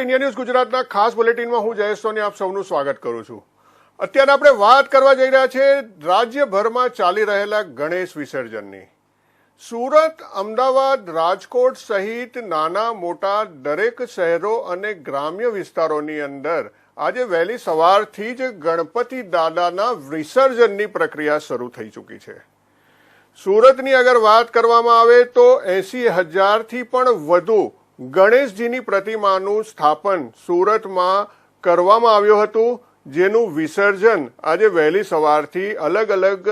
India news ગુજરાતના ખાસ બુલેટિનમાં હું જયેશ સોની આપ સૌનું સ્વાગત કરું છું. અત્યારે આપણે વાત કરવા જઈ રહ્યા છે રાજ્યભરમાં ચાલી રહેલા ગણેશ વિસર્જનની. સુરત, અમદાવાદ, રાજકોટ સહિત નાના મોટા દરેક શહેરો અને ગ્રામ્ય વિસ્તારોની અંદર આજે વહેલી સવારથી જ ગણપતિ દાદાના વિસર્જનની પ્રક્રિયા શરૂ થઈ ચૂકી છે. સુરતની અગર વાત કરવામાં આવે તો એસી હજારથી પણ વધુ ગણેશજીની પ્રતિમાનું સ્થાપન સુરતમાં કરવામાં આવ્યું હતું, જેનું વિસર્જન આજે વહેલી સવારથી અલગ અલગ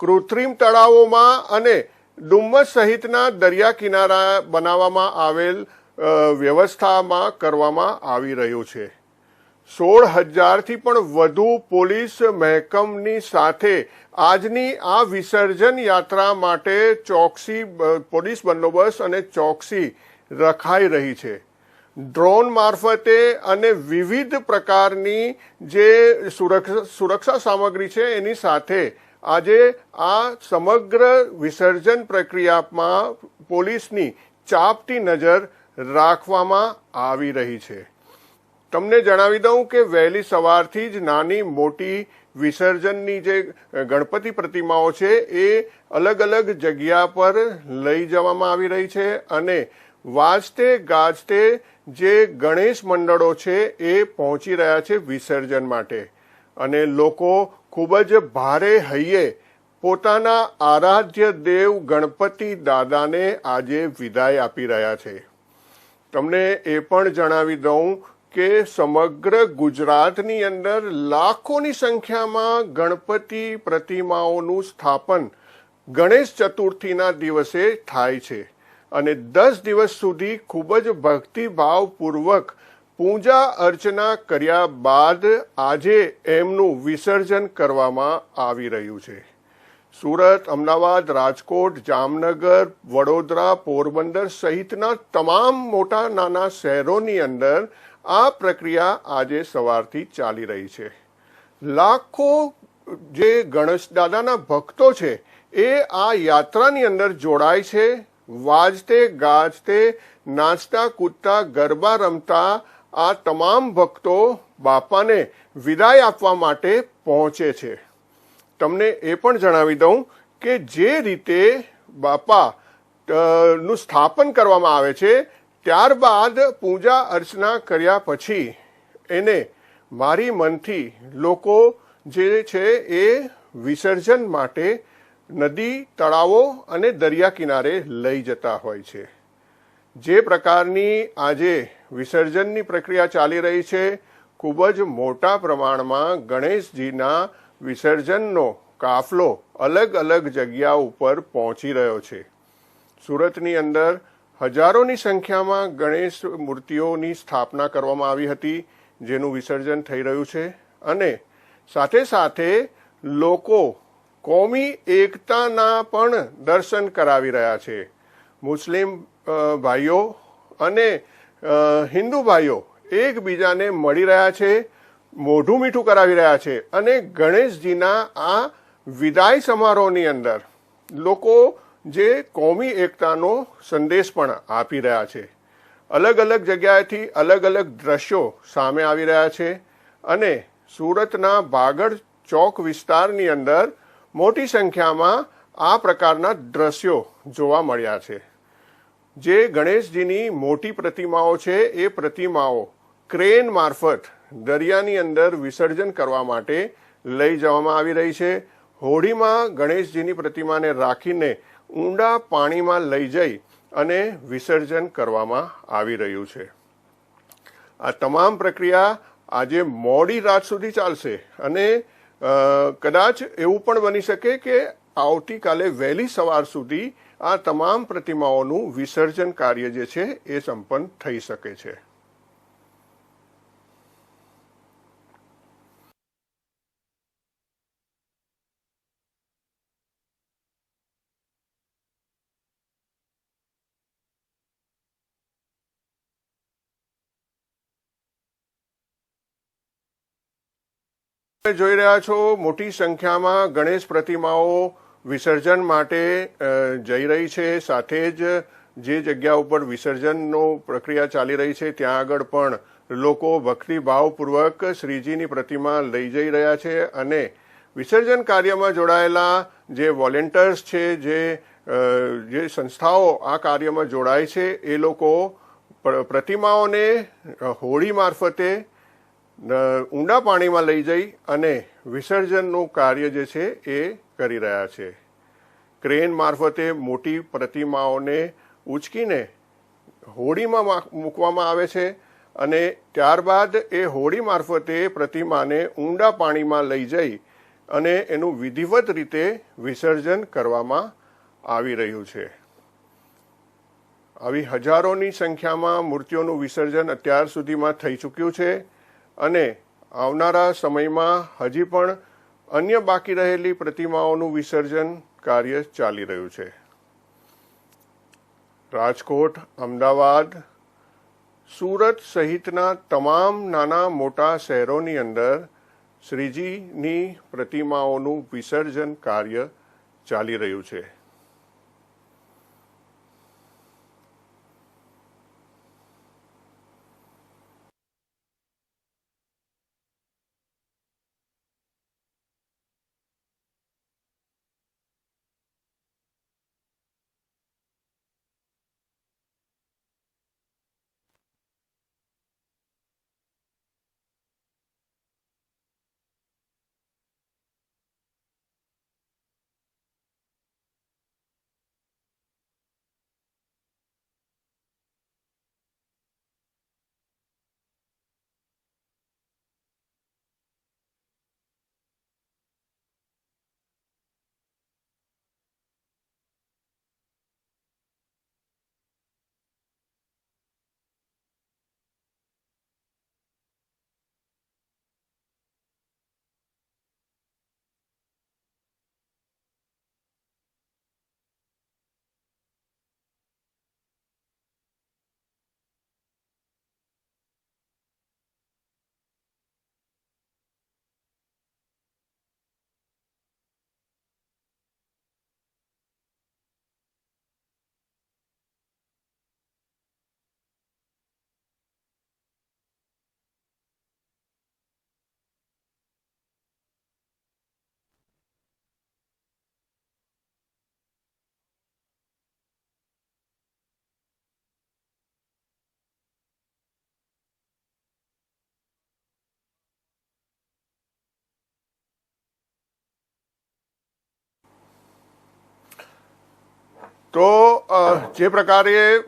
કૃત્રિમ તળાવોમાં અને ડુમ્મસ સહિતના દરિયા કિનારા બનાવવામાં આવેલ વ્યવસ્થામાં કરવામાં આવી રહ્યું છે. સોળ હજારથી પણ વધુ પોલીસ મહેકમની સાથે આજની આ વિસર્જન યાત્રા માટે ચોકસી પોલીસ બંદોબસ્ત અને ચોકસી રખાઈ રહી છે. ડ્રોન મારફતે અને વિવિધ પ્રકારની જે સુરક્ષા સામગ્રી છે એની સાથે આજે આ સમગ્ર વિસર્જન પ્રક્રિયામાં પોલીસની ચાપતી નજર રાખવામાં આવી રહી છે. તમને જણાવી દઉં કે વહેલી સવારથી જ નાની મોટી વિસર્જનની જે ગણપતિ પ્રતિમાઓ છે એ અલગ અલગ જગ્યા પર લઈ જવામાં આવી રહી છે અને વાજતે, ગાજતે જે ગણેશ મંડળો છે એ પહોંચી રહ્યા છે વિસર્જન માટે. અને લોકો ખૂબ જ ભારે હૈયે પોતાના આરાધ્ય દેવ ગણપતિ દાદાને આજે વિદાય આપી રહ્યા છે. તમને એ પણ જણાવી દઉં કે સમગ્ર ગુજરાતની અંદર લાખોની સંખ્યામાં ગણપતિ પ્રતિમાઓનું સ્થાપન ગણેશ ચતુર્થીના દિવસે થાય છે. અને દસ દિવસ સુધી ખૂબ જ ભક્તિભાવપૂર્વક પૂજા અર્ચના કર્યા બાદ આજે એમનું વિસર્જન કરવામાં આવી રહ્યું છે. સુરત, અમદાવાદ, રાજકોટ, જામનગર, વડોદરા, પોરબંદર સહિતના તમામ મોટા નાના શહેરોની અંદર આ પ્રક્રિયા આજે સવારથી ચાલી રહી છે. લાખો જે ગણેશ દાદાના ભક્તો છે એ આ યાત્રાની અંદર જોડાય છે. વાજતે, ગાજતે, નાચતા, કૂદતા, ગરબા રમતા આ તમામ ભક્તો બાપાને વિદાય આપવા માટે પહોંચે છે. તમને એ પણ જણાવી દઉં કે જે રીતે બાપા નું સ્થાપન કરવામાં આવે છે, ત્યારબાદ પૂજા અર્ચના કર્યા પછી એને મારી મનથી લોકો જે છે એ વિસર્જન માટે નદી, તળાવો અને દરિયા કિનારે લઈ જતા હોય છે. જે પ્રકારની આજે વિસર્જનની પ્રક્રિયા ચાલી રહી છે, ખૂબ જ મોટા પ્રમાણમાં ગણેશજીના વિસર્જનનો કાફલો અલગ અલગ જગ્યા ઉપર પહોંચી રહ્યો છે. સુરતની અંદર હજારોની સંખ્યામાં ગણેશ મૂર્તિઓની સ્થાપના કરવામાં આવી હતી, જેનું વિસર્જન થઈ રહ્યું છે અને સાથે સાથે લોકો કોમી એકતાના પણ દર્શન કરાવી રહ્યા છે. મુસ્લિમ ભાઈઓ અને હિન્દુ ભાઈઓ એકબીજાને મળી રહ્યા છે, મોઢું મીઠું કરાવી રહ્યા છે અને ગણેશજીના આ વિદાય સમારોહની અંદર લોકો જે કોમી એકતાનો સંદેશ પણ આપી રહ્યા છે. અલગ અલગ જગ્યાએથી અલગ અલગ દ્રશ્યો સામે આવી રહ્યા છે અને સુરતના બાગડ ચોક વિસ્તારની અંદર મોટી સંખ્યામાં આ પ્રકારના દ્રશ્યો જોવા મળ્યા છે. જે ગણેશજીની મોટી પ્રતિમાઓ છે, એ પ્રતિમાઓ ક્રેન મારફત દરિયાની અંદર વિસર્જન કરવા માટે લઈ જવામાં આવી રહી છે. હોળીમાં ગણેશજીની પ્રતિમાને રાખીને ઊંડા પાણીમાં લઈ જઈ અને વિસર્જન કરવામાં આવી રહ્યું છે. આ તમામ પ્રક્રિયા આજે મોડી રાત સુધી ચાલશે અને કદાચ એવું પણ બની શકે કે આવતીકાલે વહેલી સવાર સુધી આ તમામ પ્રતિમાઓનું વિસર્જન કાર્ય જે છે એ સંપન્ન થઈ શકે છે. જોઈ રહ્યા છો, મોટી સંખ્યામાં ગણેશ પ્રતિમાઓ વિસર્જન માટે જઈ રહી છે. સાથે જ જે જગ્યા ઉપર વિસર્જનનો પ્રક્રિયા ચાલી રહી છે, ત્યાં આગળ પણ લોકો ભક્તિભાવપૂર્વક શ્રીજીની પ્રતિમા લઈ જઈ રહ્યા છે અને વિસર્જન કાર્યમાં જોડાયેલા જે વોલેન્ટર્સ છે, જે જે સંસ્થાઓ આ કાર્યમાં જોડાય છે, એ લોકો પ્રતિમાઓને હોળી મારફતે ઊંડા પાણીમાં લઈ જઈ અને વિસર્જનનું કાર્ય જે છે એ કરી રહ્યા છે. ક્રેન મારફતે મોટી પ્રતિમાઓને ઉચકીને હોડીમાં મૂકવામાં આવે છે અને ત્યારબાદ એ હોડી મારફતે પ્રતિમાને ઊંડા પાણીમાં લઈ જઈ અને એનું વિધિવત રીતે વિસર્જન કરવામાં આવી રહ્યું છે. આવી હજારોની સંખ્યામાં મૂર્તિઓનું વિસર્જન અત્યાર સુધીમાં થઈ ચૂક્યું છે. અને આવનારા સમયમાં હજી પણ અન્ય બાકી રહેલી પ્રતિમાઓનું વિસર્જન કાર્ય ચાલી રહ્યું છે. રાજકોટ, અમદાવાદ, સુરત સહિતના તમામ નાના મોટા શહેરોની અંદર શ્રીજીની પ્રતિમાઓનું વિસર્જન કાર્ય ચાલી રહ્યું છે. તો જે પ્રકારે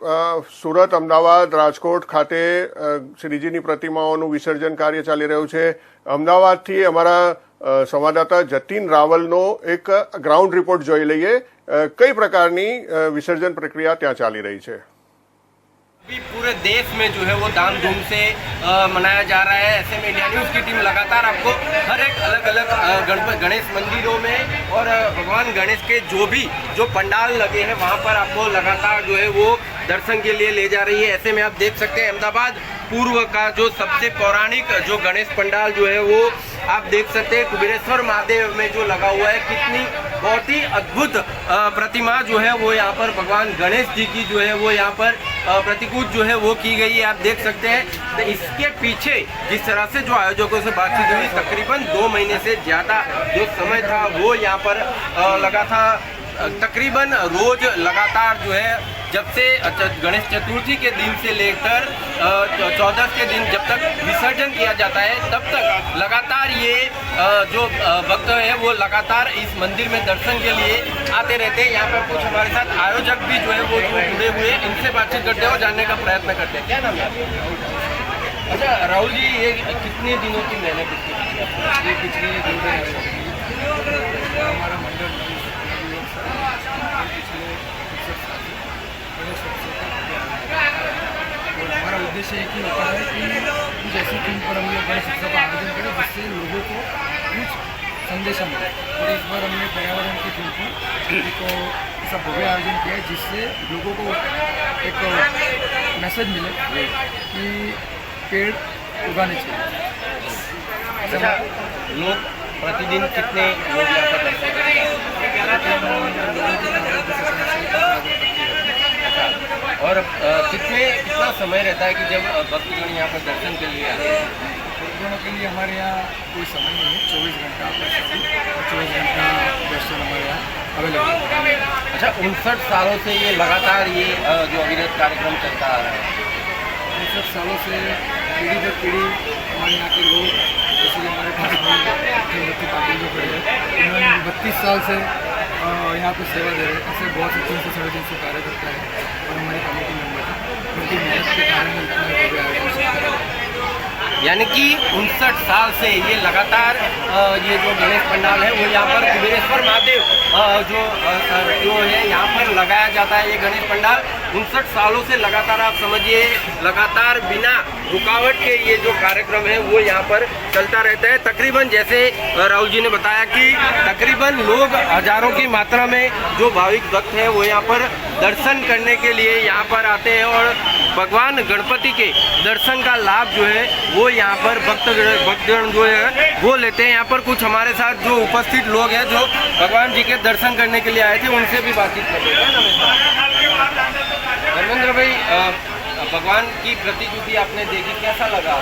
સુરત, અમદાવાદ, રાજકોટ ખાતે શ્રીજીની પ્રતિમાઓનું વિસર્જન કાર્ય ચાલી રહ્યું છે. અમદાવાદથી અમારા સંવાદદાતા જતીન રાવલનો એક ગ્રાઉન્ડ રિપોર્ટ જોઈ લઈએ. કઈ પ્રકારની વિસર્જન પ્રક્રિયા ત્યાં ચાલી રહી છે? अभी पूरे देश में जो है वो धाम धूम से मनाया जा रहा है। ऐसे में इंडिया न्यूज़ की टीम लगातार आपको हर एक अलग अलग गणेश मंदिरों में और भगवान गणेश के जो भी, जो पंडाल लगे हैं, वहाँ पर आपको लगातार जो है वो दर्शन के लिए ले जा रही है। ऐसे में आप देख सकते हैं, अहमदाबाद पूर्व का जो सबसे पौराणिक जो गणेश पंडाल जो है, वो आप देख सकते हैं, कुबेरेश्वर महादेव में जो लगा हुआ है, कितनी बहुत ही अद्भुत प्रतिमा जो है, वो यहाँ पर भगवान गणेश जी की जो है, वो यहाँ पर प्रतिकूट जो है, वो की गई है। आप देख सकते हैं तो इसके पीछे जिस तरह से जो आयोजकों से बातचीत हुई, तकरीबन दो महीने से ज़्यादा जो समय था, वो यहाँ पर लगा था। तकरीबन रोज लगातार जो है जब से गणेश चतुर्थी के दिन से लेकर चौदह के दिन जब तक विसर्जन किया जाता है, तब तक लगातार ये जो भक्त है, वो लगातार इस मंदिर में दर्शन के लिए आते रहते हैं। यहाँ पर कुछ हमारे साथ आयोजक भी जो है, वो जुड़े हुए इनसे बातचीत करते हैं और जानने का प्रयत्न करते हैं। क्या नाम है अच्छा राहुल जी, ये कितने दिनों की मेहनत पिछले दिन हमारा मंडल पिछले इकसठ साल से गणेश उत्सव का किया है। और हमारा उद्देश्य एक ही होता है कि कुछ ऐसी थीम पर हम लोग गणेश उत्सव का आयोजन करें जिससे लोगों को कुछ संदेश मिले और इस बार हमने पर्यावरण की थीम पर एक ऐसा भव्य आयोजन किया है, जिससे लोगों को एक मैसेज मिले कि पेड़ उगाने चाहिए अच्छा लोग प्रतिदिन कितने हैं? और कितना समय रहता है कि जब भक्तगण यहाँ पर दर्शन के लिए आते हैं। भक्तों के लिए हमारे यहाँ कोई समय नहीं है चौबीस घंटा चौबीस घंटा दर्शन हमारे यहाँ अवेलेबल है। अच्छा उनसठ सालों से ये लगातार ये जो अविरत कार्यक्रम चलता आ रहा है। उनसठ सालों से पीढ़ी दर पीढ़ी हमारे यहाँ के लोग जैसे हमारे पास पाटिल जो खड़े हैं उन्होंने बत्तीस साल से यहाँ पर सेवा दे रहे हैं। ऐसे बहुत अच्छे से तीन सौ साढ़े तीन सौ कार्यकर्ता है और हमारे कमेटी मेंबर 그렇게 यानी कि उनसठ साल से ये लगातार ये जो गणेश पंडाल है, वो यहाँ पर कुबेरेश्वर महादेव जो जो है, यहाँ पर लगाया जाता है ये गणेश पंडाल। उनसठ सालों से लगातार, आप समझिए, लगातार बिना रुकावट के ये जो कार्यक्रम है, वो यहाँ पर चलता रहता है। तकरीबन जैसे राहुल जी ने बताया कि तकरीबन लोग हज़ारों की मात्रा में जो भाविक भक्त हैं, वो यहाँ पर दर्शन करने के लिए यहाँ पर आते हैं और भगवान गणपति के दर्शन का लाभ जो है, वो यहाँ पर भक्त भक्तगण जो है, वो लेते हैं। यहाँ पर कुछ हमारे साथ जो उपस्थित लोग हैं, जो भगवान जी के दर्शन करने के लिए आए थे, उनसे भी बातचीत करते हैं। धर्मेंद्र भाई भगवान की प्रतिकृति आपने देखी, कैसा लगा?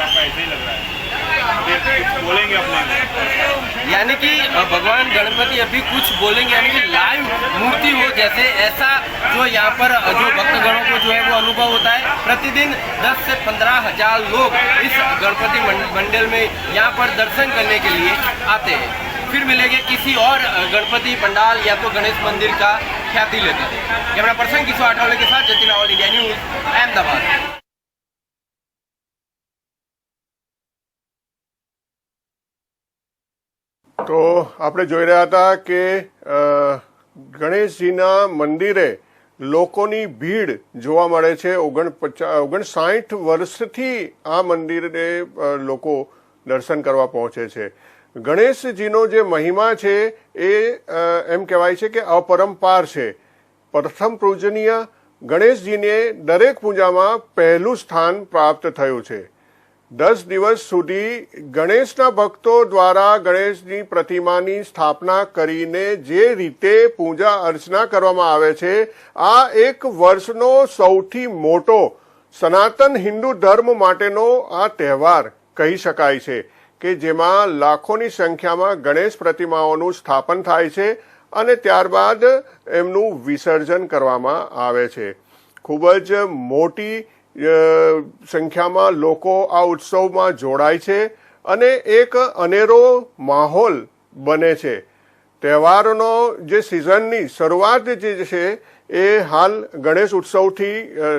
आपको ऐसे है लग रहा है। बोलेंगे अपने। यानी कि भगवान गणपति अभी कुछ बोलेंगे, यानी कि लाइव मूर्ति हो जैसे ऐसा जो यहाँ पर जो भक्तगणों को जो है वो अनुभव होता है। प्रतिदिन 10 से पंद्रह हज़ार लोग इस गणपति मंडल में यहाँ पर दर्शन करने के लिए आते हैं। फिर मिलेंगे किसी और गणपति पंडाल या तो गणेश मंदिर का ख्याति लेते हैं कैमरा पर्सन किशोर आठवले के साथ जतिन रावल इंडिया न्यूज़, अहमदाबाद। તો આપણે જોઈ રહ્યા હતા કે ગણેશજીના મંદિરે લોકોની ભીડ જોવા મળે છે. ઓગણપચાસ ઓગણસાઠ વર્ષથી આ મંદિરે લોકો દર્શન કરવા પહોંચે છે. ગણેશજીનો જે મહિમા છે એ એમ કહેવાય છે કે અપરંપાર છે. પ્રથમ પૂજનીય ગણેશજીને દરેક પૂજામાં પહેલું સ્થાન પ્રાપ્ત થયું છે. દસ દિવસ સુધી ગણેશના ભક્તો દ્વારા ગણેશની પ્રતિમાની સ્થાપના કરીને જે રીતે પૂજા અર્ચના કરવામાં આવે છે, આ એક વર્ષનો સૌથી મોટો સનાતન હિન્દુ ધર્મ માટેનો આ તહેવાર કહી શકાય છે કે જેમાં લાખોની સંખ્યામાં ગણેશ પ્રતિમાઓનું સ્થાપન થાય છે અને ત્યારબાદ એમનું વિસર્જન કરવામાં આવે છે. ખૂબ જ મોટી સંખ્યામાં લોકો આ ઉત્સવમાં જોડાય છે અને એક અનેરો માહોલ બને છે. તહેવારનો જે સિઝનની શરૂઆત જે છે એ હાલ ગણેશ ઉત્સવથી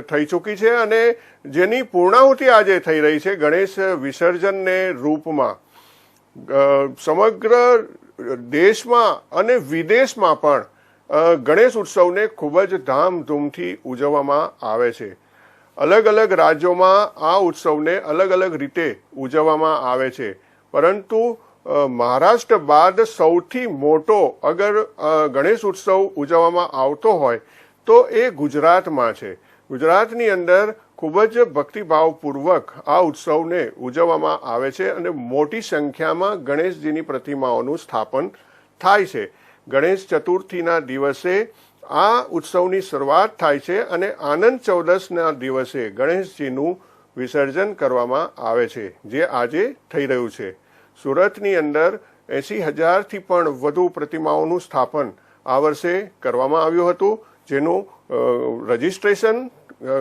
થઈ ચૂકી છે અને જેની પૂર્ણાહુતિ આજે થઈ રહી છે ગણેશ વિસર્જનને રૂપમાં. સમગ્ર દેશમાં અને વિદેશમાં પણ ગણેશ ઉત્સવને ખૂબ જ ધામધૂમથી ઉજવવામાં આવે છે. અલગ અલગ રાજ્યોમાં આ ઉત્સવને અલગ અલગ રીતે ઉજવવામાં આવે છે. પરંતુ મહારાષ્ટ્ર બાદ સૌથી મોટો અગર ગણેશ ઉત્સવ ઉજવવામાં આવતો હોય, તો એ ગુજરાતમાં છે. ગુજરાતની અંદર ખૂબ જ ભક્તિભાવપૂર્વક આ ઉત્સવને ઉજવવામાં આવે છે અને મોટી સંખ્યામાં ગણેશજીની પ્રતિમાઓનું સ્થાપન થાય છે. ગણેશ ચતુર્થીના દિવસે આ ઉત્સવની શરૂઆત થાય છે અને આનંદ ચૌદસના દિવસે ગણેશજીનું વિસર્જન કરવામાં આવે છે, જે આજે થઈ રહ્યું છે. સુરતની અંદર એસી હજારથી પણ વધુ પ્રતિમાઓનું સ્થાપન આ વર્ષે કરવામાં આવ્યું હતું, જેનું રજિસ્ટ્રેશન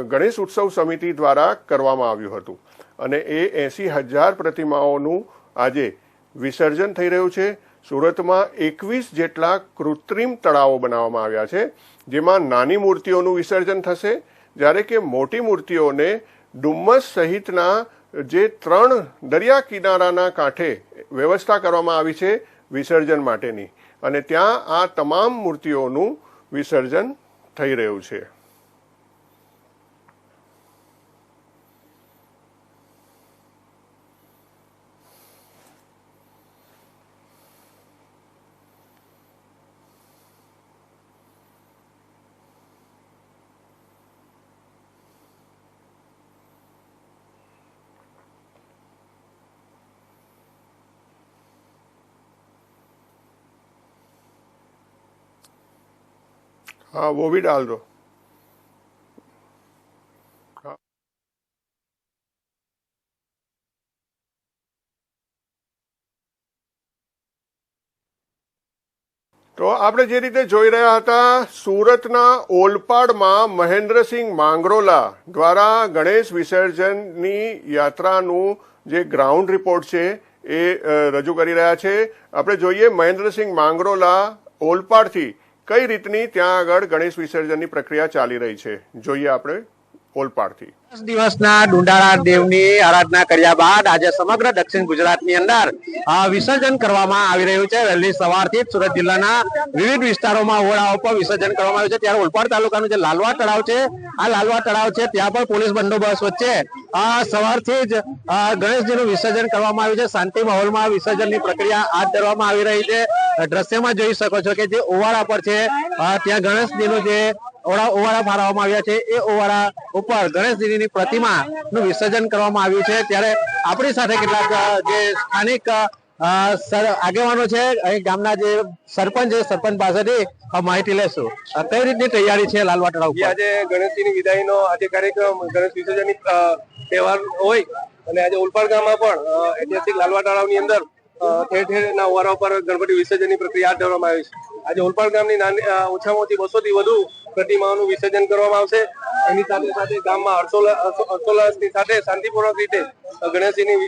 ગણેશ ઉત્સવ સમિતિ દ્વારા કરવામાં આવ્યું હતું. અને એ એસી હજાર પ્રતિમાઓનું આજે વિસર્જન થઈ રહ્યું છે. સુરતમાં એકવીસ જેટલા કૃત્રિમ તળાવો બનાવવામાં આવ્યા છે, જેમાં નાની મૂર્તિઓનું વિસર્જન થશે. જ્યારે કે મોટી મૂર્તિઓને ડુમ્મસ સહિતના જે ત્રણ દરિયા કિનારાના કાંઠે વ્યવસ્થા કરવામાં આવી છે વિસર્જન માટેની. અને ત્યાં આ તમામ મૂર્તિઓનું વિસર્જન થઈ રહ્યું છે. हाँ वो भी डाल दो हाँ। તો આપણે જે રીતે જોઈ રહ્યા હતા સુરતના ઓલપાડમાં મહેન્દ્રસિંહ માંગરોલા દ્વારા ગણેશ વિસર્જનની યાત્રાનું જે ગ્રાઉન્ડ રિપોર્ટ છે એ અ, રજૂ કરી રહ્યા છે આપણે જોઈએ મહેન્દ્રસિંહ માંગરોલા ઓલપાડથી કઈ રીતની ત્યાં આગળ ગણેશ વિસર્જનની પ્રક્રિયા ચાલી રહી છે? જોઈએ આપણે ઓલપાડથી. વિસર્જન કરવામાં આવ્યું છે. ત્યારે ઓલપાડ તાલુકાનું તળાવ છે, આ લાલવા તળાવ છે, ત્યાં પણ પોલીસ બંદોબસ્ત વચ્ચે સવારથી જ ગણેશજીનું વિસર્જન કરવામાં આવ્યું છે. શાંતિ માહોલમાં વિસર્જનની પ્રક્રિયા હાથ ધરવામાં આવી રહી છે. દ્રશ્યમાં જોઈ શકો છો કે જે ઓવાળા પર છે ત્યાં ગણેશજીનું જે ઓવાળા ફાળવવામાં આવ્યા છે. એ ઓવાળા ઉપર ગણેશજીની પ્રતિમા નું વિસર્જન કરવામાં આવ્યું છે. ત્યારે આપણી સાથે કેટલાક જે સ્થાનિક આગેવાનો છે અહીં ગામના જે સરપંચ છે સરપંચ પાસેથી માહિતી લેશું. કઈ રીતની તૈયારી છે લાલવા તળાવ જે ઉપર? આજે ગણેશજીની વિદાયનો આજે કાર્યક્રમ ગણેશ વિસર્જનની તહેવાર હોય અને આજે ઉલપાડ ગામમાં પણ ઐતિહાસિક લાલવા તળાવની અંદર અ, ઠેર ઠેરના ઓવારા ઉપર ગણપતિ વિસર્જનની પ્રક્રિયા હાથ ધરવામાં આવી છે. આજે ઉલપાડ ગામની નાની ઓછામાં ઓછી બસો થી વધુ પ્રતિમાઓનું વિસર્જન કરવામાં આવશે. એની સાથે સાથે ગામમાં હર્ષોલ્લા- હર્ષો- હર્ષોલ્લાસની સાથે શાંતિપૂર્વક રીતે ગણેશજીની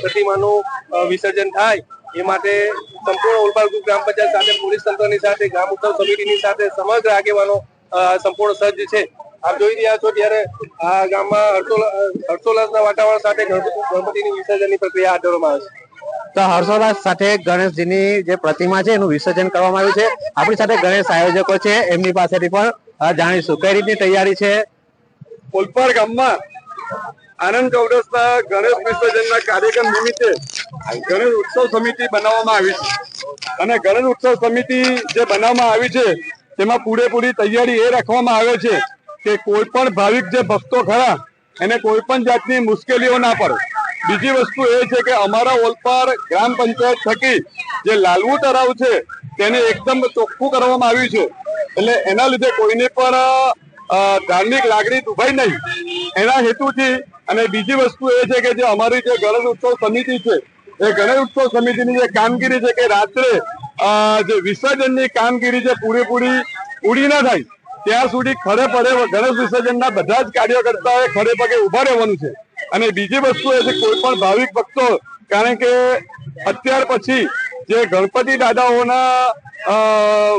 પ્રતિમાનું વિસર્જન થાય. એ માટે સંપૂર્ણ ઉલપાડ ગ્રામ પંચાયત સાથે, પોલીસ તંત્રની સાથે ગ્રામ ઉત્સવ સમિતિની સાથે સમગ્ર આગેવાનો સંપૂર્ણ સજ્જ છે. આપ જોઈ રહ્યા છો ત્યારે આ ગામમાં હર્ષોલ્લા- હર્ષોલ્લાસના વાતાવરણ સાથે ગણપતિની વિસર્જનની પ્રક્રિયા હાથ ધરવામાં આવે છે. તો હર્ષોલ્લાસ સાથે ગણેશજીની જે પ્રતિમા છે એનું વિસર્જન કરવામાં આવ્યું છે. આપણી સાથે ગણેશ આયોજકો છે. એમની પાસેથી પણ જાણીશું. કઈ રીતની તૈયારી છે? ઓલપાડ ગામમાં આનંદ ચૌરસના ગણેશ વિસર્જનના કાર્યક્રમ નિમિત્તે ગણેશ ઉત્સવ સમિતિ બનાવવામાં આવી છે. અને ગણેશ ઉત્સવ સમિતિ જે બનાવવામાં આવી છે, તેમાં પૂરેપૂરી તૈયારી એ રાખવામાં આવે છે કે કોઈ પણ ભાવિક જે ભક્તો ખરા, એને કોઈ પણ જાતની મુશ્કેલીઓ ના પડે. બીજી વસ્તુ એ છે કે અમારા ઓલપાડ ગ્રામ પંચાયત થકી જે લાલવું તળાવ છે, તેને એકદમ ચોખ્ખું કરવામાં આવ્યું છે. એટલે એના લીધે કોઈને પણ ધાર્મિક લાગણી દુભાઈ નહીં. એના હેતુથી અને બીજી વસ્તુ એ છે કે જે અમારી જે ગણેશ ઉત્સવ સમિતિ છે, એ ગણેશ ઉત્સવ સમિતિની જે કામગીરી છે કે રાત્રે જે વિસર્જનની કામગીરી છે પૂરેપૂરી પૂરી ના થાય, ત્યાં સુધી ખડે પડે ગણેશ વિસર્જનના બધા જ કાર્યકર્તાઓએ ખડે પગે ઊભા રહેવાનું છે. અને બીજી વસ્તુ એ છે, કોઈ પણ ભાવિક ભક્તો, કારણ કે અત્યાર પછી જે ગણપતિ દાદાઓના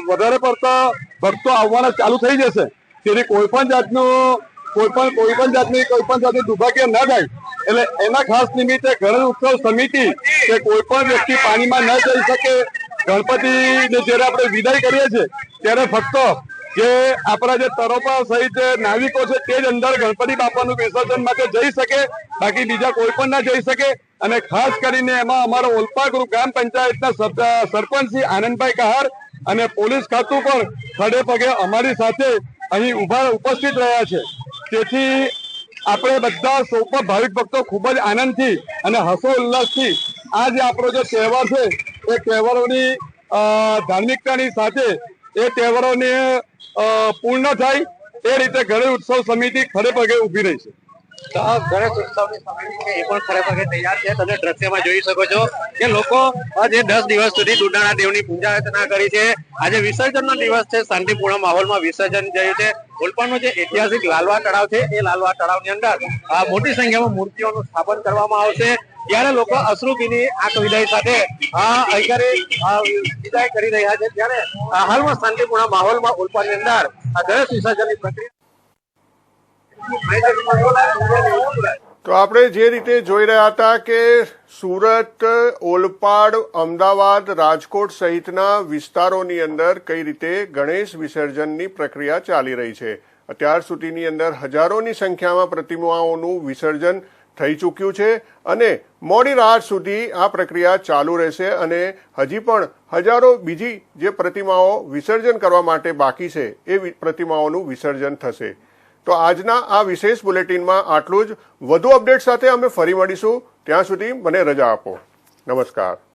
વધારે પડતા ભક્તો આવવાના ચાલુ થઈ જશે, તેથી કોઈ પણ જાતનું, કોઈ પણ કોઈ પણ જાતની, કોઈ પણ જાતની દુર્ભાગ્ય ન થાય. એટલે એના ખાસ નિમિત્તે ગણેશ ઉત્સવ સમિતિ કે કોઈ પણ વ્યક્તિ પાણીમાં ન જઈ શકે, ગણપતિને જ્યારે આપણે વિદાય કરીએ છીએ, ત્યારે ફક્ત જે આપણા જે તરોપા સહિત નાવિકો છે તે જ અંદર ગણપતિ બાપાનું વિસર્જન માટે જઈ શકે, બાકી બીજા કોઈ પણ ના જઈ શકે. અને ખાસ કરીને એમાં અમારો ઓલપા ગ્રુપ ગ્રામ પંચાયતના સર- સરપંચ શ્રી આનંદભાઈ કહાર અને પોલીસ ખાતું પણ ખડે પગે અમારી સાથે અહીં ઊભા ઉપસ્થિત રહ્યા છે. તેથી આપણે બધા સૌ ભાવિક ભક્તો ખૂબ જ આનંદથી અને હસો ઉલ્લાસથી આ જે આપણો જે તહેવાર છે, એ તહેવારોની ધાર્મિકતાની સાથે એ તહેવારોને પૂર્ણ થાય એ રીતે ગણેશ ઉત્સવ સમિતિ ખડે પગે રહી છે. ખરે પૂજા અર્ચના કરી છે. આજે વિસર્જનનો દિવસ છે. શાંતિપૂર્ણ માહોલમાં વિસર્જન થયું છે. ઓલપાડનો જે ઐતિહાસિક લાલવા તળાવ છે, એ લાલવા તળાવની અંદર મોટી સંખ્યામાં મૂર્તિઓનું સ્થાપન કરવામાં આવશે. ત્યારે લોકો અશ્રુભીની આંખ વિદાય સાથે અત્યારે વિદાય કરી રહ્યા છે, ત્યારે હાલમાં શાંતિપૂર્ણ માહોલમાં ઓલપાડની અંદર ગણેશ વિસર્જનની પ્રક્રિયા તો આપણે જે રીતે જોઈ રહ્યા હતા કે સુરત, ઓલપાડ, અમદાવાદ, રાજકોટ સહિતના વિસ્તારોની અંદર કઈ રીતે ગણેશ વિસર્જનની પ્રક્રિયા ચાલી રહી છે. અત્યાર સુધીની અંદર હજારોની સંખ્યામાં પ્રતિમાઓનું વિસર્જન થઈ ચૂક્યું છે અને મોડી રાત સુધી આ પ્રક્રિયા ચાલુ રહેશે અને હજી પણ હજારો બીજી જે પ્રતિમાઓ વિસર્જન કરવા માટે બાકી છે, એ પ્રતિમાઓનું વિસર્જન થશે. તો આજના આ વિશેષ બુલેટિનમાં આટલું જ. વધુ અપડેટ સાથે અમે ફરી મળીશું. ત્યાં સુધી મને રજા આપો. નમસ્કાર.